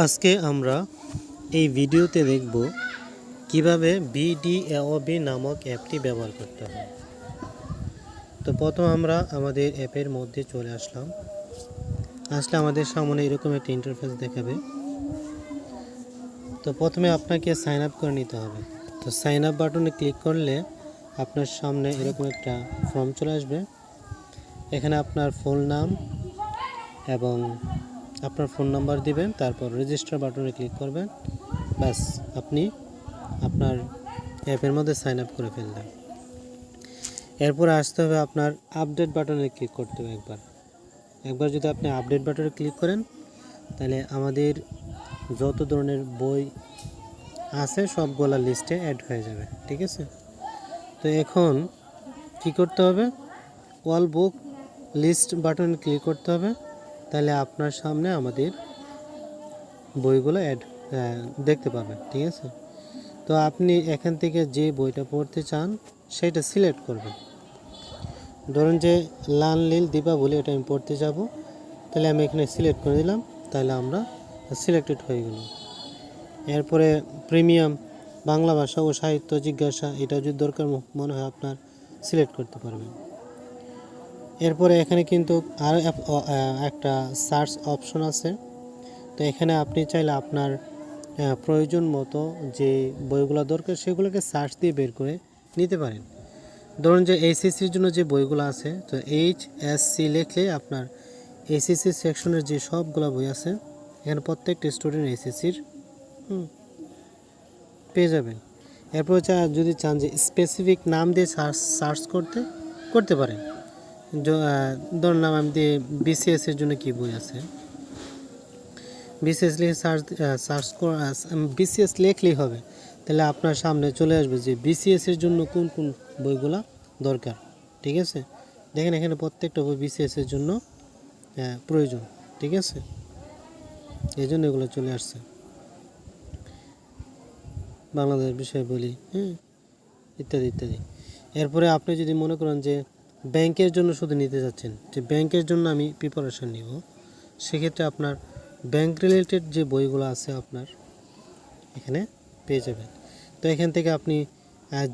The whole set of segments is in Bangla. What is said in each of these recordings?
আজকে আমরা এই ভিডিওতে দেখব কীভাবে বিডিএওবি নামক অ্যাপটি ব্যবহার করতে হয়। তো প্রথম আমরা আমাদের অ্যাপের মধ্যে চলে আসলাম। আসলে আমাদের সামনে এরকম একটা ইন্টারফেস দেখাবে। তো প্রথমে আপনাকে সাইন আপ করে নিতে হবে। তো সাইন আপ বাটনে ক্লিক করলে আপনার সামনে এরকম একটা ফর্ম চলে আসবে। এখানে আপনার ফুল নাম এবং আপনার ফোন নাম্বার দিবেন, তারপর রেজিস্টার বাটনে ক্লিক করবেন। ব্যাস, আপনি আপনার অ্যাপের মধ্যে সাইন আপ করে ফেললেন। এরপর আসতে হবে আপনার আপডেট বাটনে ক্লিক করতে হবে একবার। একবার যদি আপনি আপডেট বাটনে ক্লিক করেন, তাহলে আমাদের যত ধরনের বই আছে সবগুলা লিস্টে অ্যাড হয়ে যাবে, ঠিক আছে? তো এখন কি করতে হবে? All book list button click করতে হবে। তাহলে আপনার সামনে আমাদের বইগুলো অ্যাড দেখতে পাবেন, ঠিক আছে? তো আপনি এখান থেকে যে বইটা পড়তে চান, সেটা সিলেক্ট করবেন। ধরুন যে লাল নীল দীপাবলি এটা আমি পড়তে যাব, তাহলে আমি এখানে সিলেক্ট করে দিলাম, তাহলে আমরা সিলেক্টেড হয়ে গেল। এরপরে প্রিমিয়াম বাংলা ভাষা ও সাহিত্য জিজ্ঞাসা, এটা যদি দরকার মনে হয় আপনার সিলেক্ট করতে পারবেন। এরপরে এখানে কিন্তু আর একটা সার্চ অপশন আছে। তো এখানে আপনি চাইলে আপনার প্রয়োজন মতো যে বইগুলো দরকার সেগুলোকে সার্চ দিয়ে বের করে নিতে পারেন। ধরুন যে এইচএসসির জন্য যে বইগুলো আছে, তো এইচ এস সি লিখলে আপনার এইচএসসি সেকশনের যে সবগুলো বই আছে, এখানে প্রত্যেকটা স্টুডেন্ট এইচএসসির পেয়ে যাবেন। এরপর যদি চান যে স্পেসিফিক নাম দিয়ে সার্চ সার্চ করতে করতে পারেন। ধরলাম আমি বিসিএস এর জন্য কি বই আছে? বিসিএস লিখে সার্চ সার্চ বিসিএস লিখলেই হবে। তাহলে আপনার সামনে চলে আসবে যে বিসিএস এর জন্য কোন কোন বইগুলা দরকার, ঠিক আছে? দেখেন এখানে প্রত্যেকটা বই বিসিএস এর জন্য প্রয়োজন, ঠিক আছে? এই জন্য এগুলো চলে আসছে। বাংলাদেশ বিষয় বলি হ্যাঁ? ইত্যাদি ইত্যাদি। এরপরে আপনি যদি মনে করেন যে ব্যাংকের জন্য শুধু নিতে যাচ্ছেন, যে ব্যাংকের জন্য আমি প্রিপারেশন নিব, সেক্ষেত্রে আপনার ব্যাংক রিলেটেড যে বইগুলো আছে আপনার এখানে পেয়ে যাবেন। তো এখান থেকে আপনি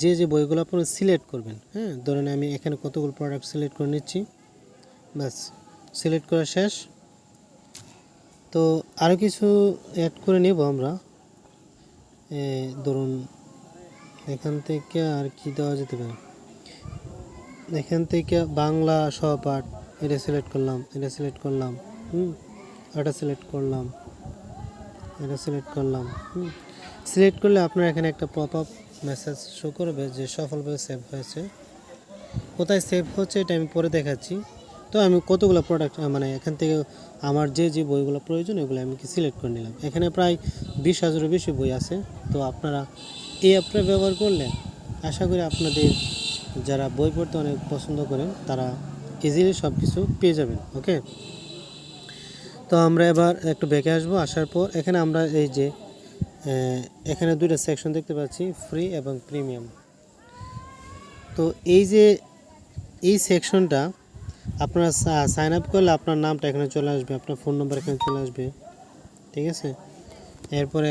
যে যে বইগুলো আপনি সিলেক্ট করবেন হ্যাঁ ধরেন আমি এখানে কতগুলো প্রোডাক্ট সিলেক্ট করে নিচ্ছি, ব্যাস সিলেক্ট করা শেষ। তো আরও কিছু অ্যাড করে নেব আমরা। ধরুন, এখান থেকে আর কি দেওয়া যেতে পারে? এখান থেকে বাংলা সহপাঠ এটা সিলেক্ট করলাম, এটা সিলেক্ট করলাম, হুম, এটা সিলেক্ট করলাম, এটা সিলেক্ট করলাম, হুম। সিলেক্ট করলে আপনার এখানে একটা পপ আপ মেসেজ শো করবে যে সফলভাবে সেভ হয়েছে। কোথায় সেভ হচ্ছে এটা আমি পরে দেখাচ্ছি। তো আমি কতগুলো প্রোডাক্ট মানে এখান থেকে আমার যে যে বইগুলো প্রয়োজন এগুলো আমি কি সিলেক্ট করে নিলাম। এখানে প্রায় বিশ হাজারের বেশি বই আছে। তো আপনারা এই অ্যাপটা ব্যবহার করলে আশা করি আপনাদের যারা বই পড়তে অনেক পছন্দ করেন, তারা ইজিলি সব কিছু পেয়ে যাবেন ওকে তো আমরা এবার একটু বেঁকে আসব, আসার পর এখানে আমরা এই যে এখানে দুইটা সেকশন দেখতে পাচ্ছি ফ্রি এবং প্রিমিয়াম তো এই যে, এই সেকশনটা আপনারা সাইন আপ করলে আপনার নামটা এখানে চলে আসবে, আপনার ফোন নাম্বার এখানে চলে আসবে, ঠিক আছে? এরপরে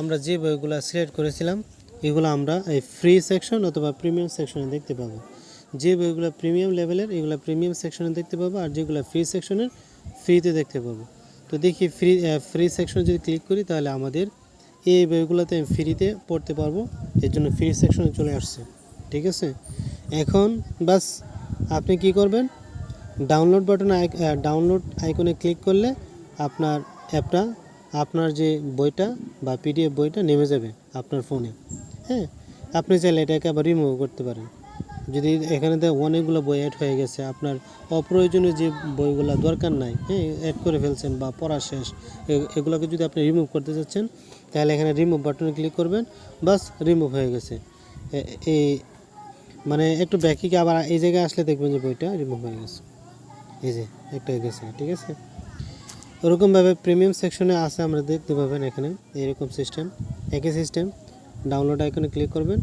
আমরা যে বইগুলো সিলেক্ট করেছিলাম এগুলো আমরা এই ফ্রি সেকশন অথবা প্রিমিয়াম সেকশনে দেখতে পাবো। যে বইগুলো প্রিমিয়াম লেভেলের এগুলো প্রিমিয়াম সেকশনে দেখতে পাবো আর যেগুলো ফ্রি সেকশনের ফ্রিতে দেখতে পাবো। তো দেখি ফ্রি ফ্রি সেকশনে যদি ক্লিক করি তাহলে আমাদের এই বইগুলোতে আমি ফ্রিতে পড়তে পারব। এর জন্য ফ্রি সেকশনে চলে আসছে। ঠিক আছে? এখন বাস আপনি কি করবেন? ডাউনলোড বাটনে ডাউনলোড আইকনে ক্লিক করলে আপনার অ্যাপটা আপনার যে বইটা বা পিডিএফ বইটা নেমে যাবে আপনার ফোনে। হ্যাঁ? আপনি চাইলে এটাকে আবার রিমুভ করতে পারেন। যদি এখানে অনেকগুলো বই অ্যাড হয়ে গেছে, আপনার অপ্রয়োজনীয় যে বইগুলো দরকার নাই হ্যাঁ অ্যাড করে ফেলছেন বা পড়া শেষ এগুলোকে যদি আপনি রিমুভ করতে চাচ্ছেন, তাহলে এখানে রিমুভ বাটনে ক্লিক করবেন, বাস রিমুভ হয়ে গেছে। এই মানে একটু ব্যাকিকে আবার এই জায়গায় আসলে দেখবেন যে বইটা রিমুভ হয়ে গেছে। এই যে, একটা গেছে, ঠিক আছে? ওরকমভাবে প্রিমিয়াম সেকশনে আছে, আমরা দেখতে পাবেন এখানে এরকম সিস্টেম একই সিস্টেম ডাউনলোড আইকনে ক্লিক করবেন,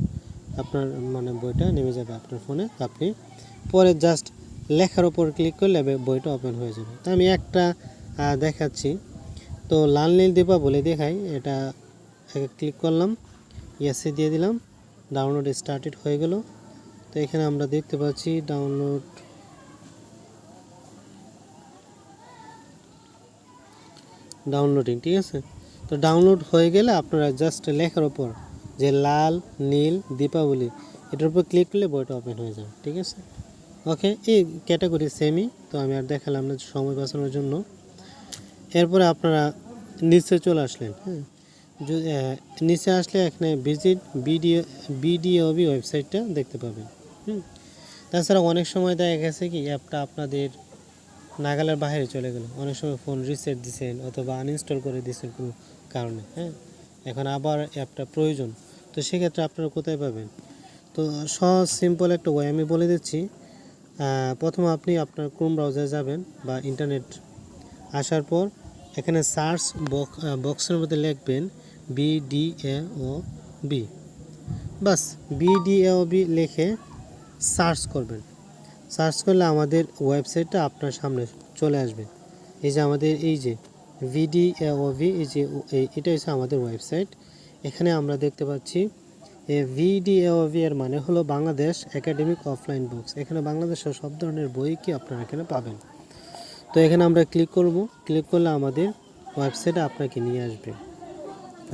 আপনার মানে বইটা নেমে যাবে আপনার ফোনে আপনি পরে জাস্ট লেখার ওপর ক্লিক করলে বইটা ওপেন হয়ে যাবে। তো আমি একটা দেখাচ্ছি। তো লাল নীল দীপা বলে দেখাই, এটা ক্লিক করলাম ইয়েসে দিয়ে দিলাম ডাউনলোড স্টার্টেড হয়ে গেল। তো এখানে আমরা দেখতে পাচ্ছি ডাউনলোড ডাউনলোডিং ঠিক আছে? তো ডাউনলোড হয়ে গেলে আপনারা জাস্ট লেখার ওপর যে লাল, নীল, দীপাবলি, এটার উপর ক্লিক করলে বইটা ওপেন হয়ে যাবে, ঠিক আছে? ওকে এই ক্যাটাগরি সেমই তো আমি আর দেখালাম না সময় বাঁচানোর জন্য। এরপরে আপনারা নিচে চলে আসলেন হ্যাঁ? নিচে আসলে এখানে ভিজিট বিডিও বিডিওবি ওয়েবসাইটটা দেখতে পাবেন, হুম? তাছাড়া অনেক সময় দেখা গেছে কি, অ্যাপটা আপনাদের নাগালের বাইরে চলে গেল। অনেক সময় ফোন রিসেট দিছেন অথবা আনইনস্টল করে দিয়েছেন কোনো কারণে হ্যাঁ? এখন আবার অ্যাপটা প্রয়োজন। তো সেক্ষেত্রে আপনারা কোথায় পাবেন? তো সহজ সিম্পল একটা ওয়ে আমি বলে দিচ্ছি প্রথম আপনি আপনার ক্রোম ব্রাউজারে যাবেন বা ইন্টারনেট আসার পর এখানে সার্চ বক্সের মধ্যে লিখবেন বিডিএ ও বি বাস বিডিএ ও বি লিখে সার্চ করবেন। সার্চ করলে আমাদের ওয়েবসাইটটা আপনার সামনে চলে আসবে। এই যে আমাদের এই যে ভিডিওভি এই যে এটা হচ্ছে আমাদের ওয়েবসাইট। এখানে আমরা দেখতে পাচ্ছি, এ ভিডিওভি এর মানে হলো বাংলাদেশ একাডেমিক অফলাইন বুকস। এখানে বাংলাদেশের সব ধরনের বই কি আপনারা এখানে পাবেন। তো এখানে আমরা ক্লিক করব। ক্লিক করলে আমাদের ওয়েবসাইটে আপনাকে নিয়ে আসবে।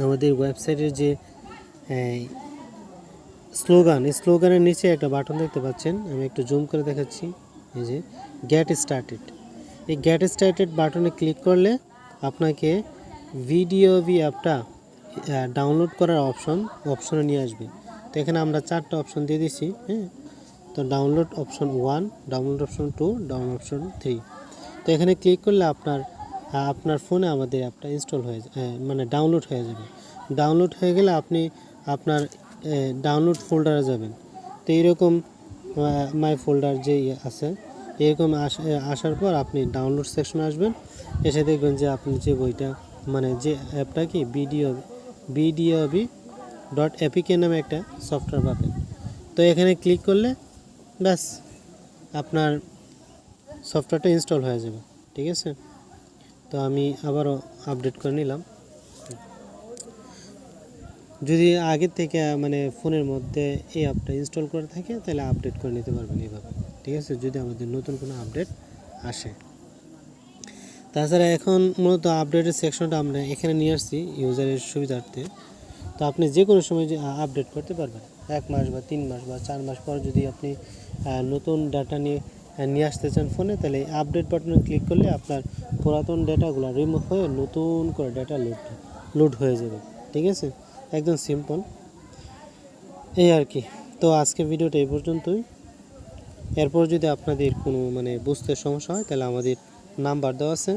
আমাদের ওয়েবসাইটের যে স্লোগান, এই স্লোগানের নিচে একটা বাটন দেখতে পাচ্ছেন, আমি একটু জুম করে দেখাচ্ছি, এই যে গ্যাট স্টার্টেড এই গ্যাট স্টার্টেড বাটনে ক্লিক করলে আপনাকে ভিডিও ভি অ্যাপটা ডাউনলোড করার অপশন অপশনে নিয়ে আসবে। তো এখানে আমরা চারটা অপশন দিয়ে দিছি হ্যাঁ? তো download option one download option two download option three তো এখানে ক্লিক করলে আপনার আপনার ফোনে আমাদের অ্যাপটা ইনস্টল হয়ে মানে ডাউনলোড হয়ে যাবে। ডাউনলোড হয়ে গেলে আপনি আপনার ডাউনলোড ফোল্ডারে যাবেন। তো এইরকম মাই ফোল্ডার যে আছে এরকম আসার পর আপনি ডাউনলোড সেকশনে আসবেন। এসে দেখবেন যে আপনি যে বইটা মানে যে অ্যাপটা কি বিডিও বিডিওবি ডট এপিকে নামে একটা সফটওয়্যার পাবেন। তো এখানে ক্লিক করলে, ব্যাস, আপনার সফটওয়্যারটা ইনস্টল হয়ে যাবে। ঠিক আছে? তো আমি আবারও আপডেট করে নিলাম। যদি আগে থেকে মানে ফোনের মধ্যে এই অ্যাপটা ইনস্টল করে থাকে, তাহলে আপডেট করে নিতে পারবেন এইভাবে। ঠিক আছে? যদি আমাদের নতুন কোনো আপডেট আসে। তাছাড়া এখন মূলত আপডেটের সেকশনটা আমরা এখানে নিয়ে আসছি ইউজারের সুবিধার্থে। তো আপনি যে কোনো সময় আপডেট করতে পারবেন। এক মাস বা তিন মাস বা চার মাস পর যদি আপনি নতুন ডাটা নিয়ে নিয়ে আসতে চান ফোনে, তাহলে আপডেট বাটনে ক্লিক করলে আপনার পুরাতন ডেটাগুলো রিমুভ হয়ে নতুন করে ডেটা লোড লোড হয়ে যাবে। ঠিক আছে? একদম সিম্পল। এই আর কি। তো আজকে ভিডিওটা এই পর্যন্তই। এরপর যদি আপনাদের কোনো মানে বুঝতে সমস্যা হয়, তাহলে আমাদের নাম্বার দেওয়া আছে।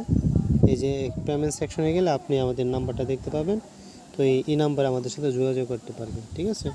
এই যে পেমেন্ট সেকশনে গেলে আপনি আমাদের নাম্বারটা দেখতে পাবেন। তো এই নাম্বারে আমাদের সাথে যোগাযোগ করতে পারবেন, ঠিক আছে?